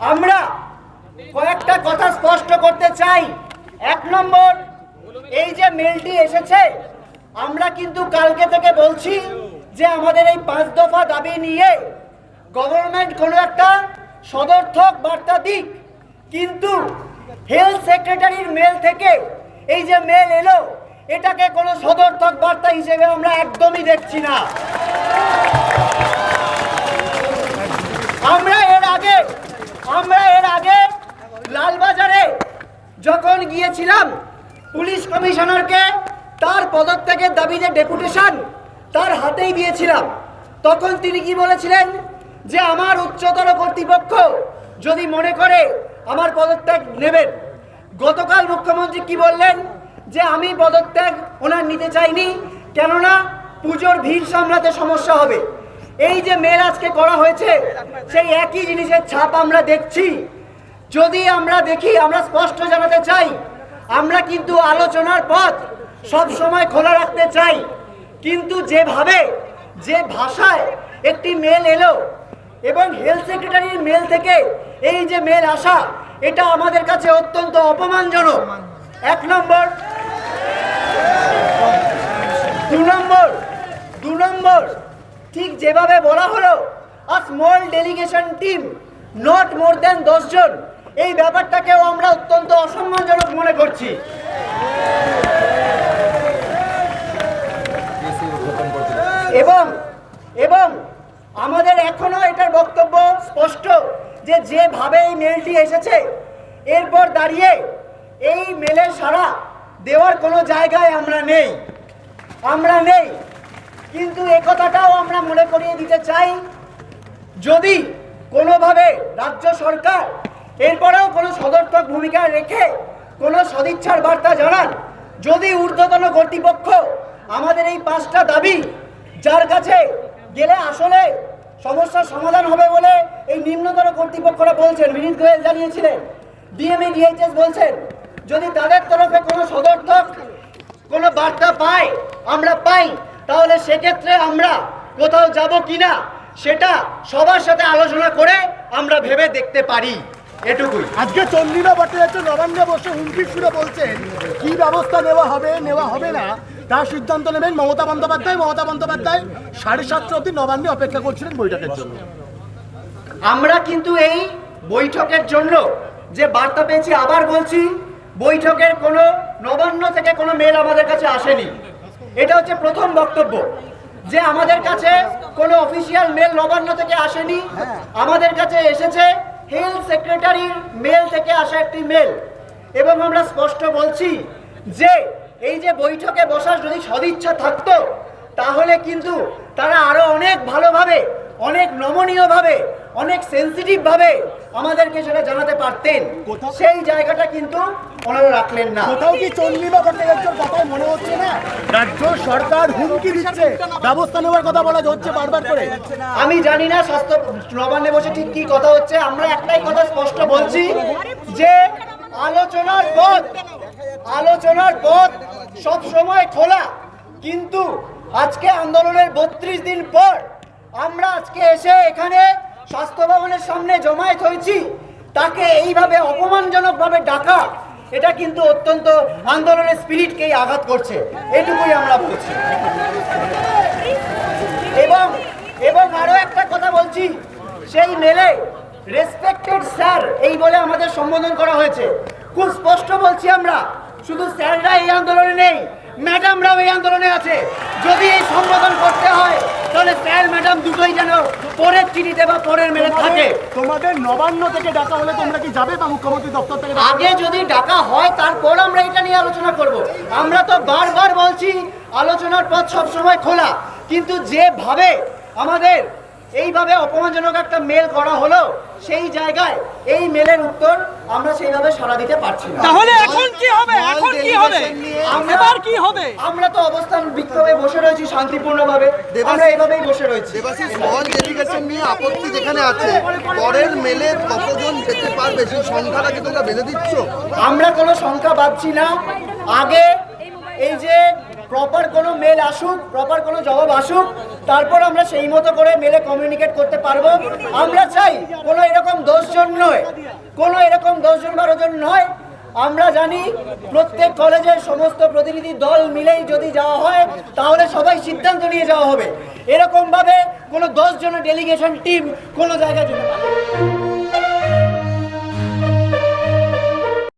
আমরা কয়েকটা কথা স্পষ্ট করতে চাই। এক নম্বর, এই যে মেলটি এসেছে, আমরা কিন্তু কালকে থেকে বলছি যে আমাদের এই পাঁচ দফা দাবি নিয়ে গভর্নমেন্ট কোনো একটা সদর্থক বার্তা দিক। কিন্তু হেলথ সেক্রেটারির মেল থেকে এই যে মেল এলো, এটাকে কোনো সদর্থক বার্তা হিসেবে আমরা একদমই দেখছি না। আমরা এর আগে আমরা এর আগে লালবাজারে গিয়েছিলাম পুলিশ কমিশনারকে তার পদত্যাগের দাবিতে ডেপুটেশন তার হাতেই দিয়েছিলাম। তখন তিনি কি বলেছিলেন? যে আমার উচ্চতর কর্তৃপক্ষ যদি মনে করে আমার পদত্যাগ নেবেন। গতকাল মুখ্যমন্ত্রী কি বললেন? যে আমি পদত্যাগ ওনার নিতে চাইনি, কেননা পুজোর ভিড় সামলাতে সমস্যা হবে। এই যে মেল আজকে করা হয়েছে, সেই একই জিনিসের ছাপ আমরা দেখছি। যদি আমরা দেখি, আমরা স্পষ্ট জানাতে চাই আমরা কিন্তু আলোচনার পথ সব সময় খোলা রাখতে চাই। কিন্তু যেভাবে, যে ভাষায় একটি মেল এলো এবং হেলথ সেক্রেটারির মেল থেকে এই যে মেল আসা, এটা আমাদের কাছে অত্যন্ত অপমানজনক। এক নম্বর, দু নম্বর দু নম্বর, ঠিক যেভাবে বলা হলো a small delegation team not more than জন এই ব্যাপারটাকেও আমরা অত্যন্ত অসম্মানজনক মনে করছি। এবং এবং আমাদের এখনও এটার বক্তব্য স্পষ্ট যে যেভাবে এই মেলটি এসেছে, এরপর দাঁড়িয়ে এই মেলের সারা দেওয়ার কোনো জায়গায় আমরা নেই। আমরা নেই। কিন্তু এ কথাটাও আমরা মনে করিয়ে দিতে চাই, যদি কোনোভাবে রাজ্য সরকার এরপরেও কোনো সদর্থক ভূমিকা রেখে কোনো সদিচ্ছার বার্তা জানান। যদি ঊর্ধ্বতন কর্তৃপক্ষ আমাদের এই পাঁচটা দাবি যার কাছে গেলে আসলে সমস্যার সমাধান হবে বলে এই নিম্নতর কর্তৃপক্ষরা বলছেন, বিনীত গোয়েল জানিয়েছিলেন। ডিএমএ ডিএইচএস বলছেন, যদি তাদের তরফে কোনো সদর্থক কোনো বার্তা পাই আমরা পাই, তাহলে সেক্ষেত্রে আমরা কোথাও যাব কিনা সেটা সবার সাথে আলোচনা করে আমরা ভেবে দেখতে পারি। এটুকুই। আজকে চন্দ্রিমা ভট্টাচার্য নবান্নে বসে হুমকি সুরে বলছেন কি ব্যবস্থা নেওয়া হবে নেওয়া হবে না? তার সিদ্ধান্ত নেবেন মমতা বন্দ্যোপাধ্যায়। মমতা বন্দ্যোপাধ্যায় সাড়ে সাতটা অব্দি নবান্নে অপেক্ষা করছিলেন বৈঠকের জন্য। আমরা কিন্তু এই বৈঠকের জন্য যে বার্তা পেয়েছি আবার বলছি বৈঠকের কোনো নবান্ন থেকে কোনো মেল আমাদের কাছে আসেনি। এটা হচ্ছে প্রথম বক্তব্য। যে আমাদের কাছে কোনো অফিসিয়াল মেল নবান্ন থেকে আসেনি আমাদের কাছে এসেছে হেলথ সেক্রেটারির মেল থেকে আসা একটি মেল এবং আমরা স্পষ্ট বলছি যে, এই যে বৈঠকে বসার যদি সদিচ্ছা থাকতো, তাহলে কিন্তু তারা আরও অনেক ভালোভাবে, অনেক নমনীয়ভাবে অনেক সেন্সিটিভ ভাবে আমাদেরকে সেটা জানাতে পারতেন। সেই জায়গাটা কিন্তু ওনারা রাখলেন না। কোথাও কি চন্দ্রিমা ভট্টাচার্যর কথায় মনে হচ্ছে না? রাজ্য সরকার হুমকি দিচ্ছে। ব্যবস্থা নেওয়ার কথা বলা হচ্ছে বারবার করে। আমি জানি না স্বাস্থ্য নবান্নে বসে ঠিক কি কথা হচ্ছে। আমরা একটাই কথা স্পষ্ট বলছি যে আলোচনার পথ আলোচনার পথ সব সময় খোলা। কিন্তু আজকে আন্দোলনের বত্রিশ দিন পর আমরা আজকে এসে এখানে স্বাস্থ্য ভবনের সামনে জমায়েত হয়েছি, তাকে এইভাবে অপমানজনকভাবে ডাকা, এটা কিন্তু অত্যন্ত আন্দোলনের স্পিরিটকেই আঘাত করছে। এটুকুই আমরা বলছি। এবং এবং আরও একটা কথা বলছি, সেই মেলে রেসপেক্টেড স্যার, এই বলে আমাদের সম্বোধন করা হয়েছে। খুব স্পষ্ট বলছি আমরা, শুধু স্যাররা এই আন্দোলনে নেই, ম্যাডামরাও এই আন্দোলনে আছে। যদি এই সম্বোধন করতে হয় তাহলে স্যার ম্যাডাম দুটোই যেন পরের চিঠিতে বা পরের মেলে থাকে। তোমাদের নবান্ন থেকে ডাকা হলে তোমরা কি যাবে বা মুখ্যমন্ত্রী দপ্তর থেকে আগে যদি ডাকা হয় তারপর আমরা এটা নিয়ে আলোচনা করব। আমরা তো বারবার বলছি আলোচনার পথ সবসময় খোলা। কিন্তু যেভাবে আমাদের এইভাবে অপমানজনক একটা মেল করা হলো সেই জায়গায় এই মেলের উত্তর আমরা সেইভাবে সাড়া দিতে পারছি না। তাহলে এখন কি হবে? এখন কি হবে? এবার কি হবে? আমরা তো অবস্থান বিক্ষোভে বসে রয়েছি শান্তিপূর্ণভাবে। আমরা এইভাবেই বসে রয়েছি। দেবাশিস স্মল ডেলিগেশন নিয়ে আপত্তি যেখানে আছে পরের মেলে কতজন যেতে পারবে? সেই সংখ্যাটা কি তোমরা বেঁধে দিচ্ছ? আমরা কোনো সংখ্যা ভাবছি না। আগে এই যে প্রপার কোনো মেল আসুক প্রপার কোনো জবাব আসুক, তারপর আমরা সেই মতো করে মেলে কমিউনিকেট করতে পারব। আমরা চাই কোনো এরকম দশজন নয়, কোনো এরকম দশজন বারো জন নয়। আমরা জানি প্রত্যেক কলেজের সমস্ত প্রতিনিধি দল মিলেই যদি যাওয়া হয়, তাহলে সবাই সিদ্ধান্ত নিয়ে যাওয়া হবে। এরকমভাবে কোনো দশ জনের ডেলিগেশন টিম কোনো জায়গায় যেতে পারে।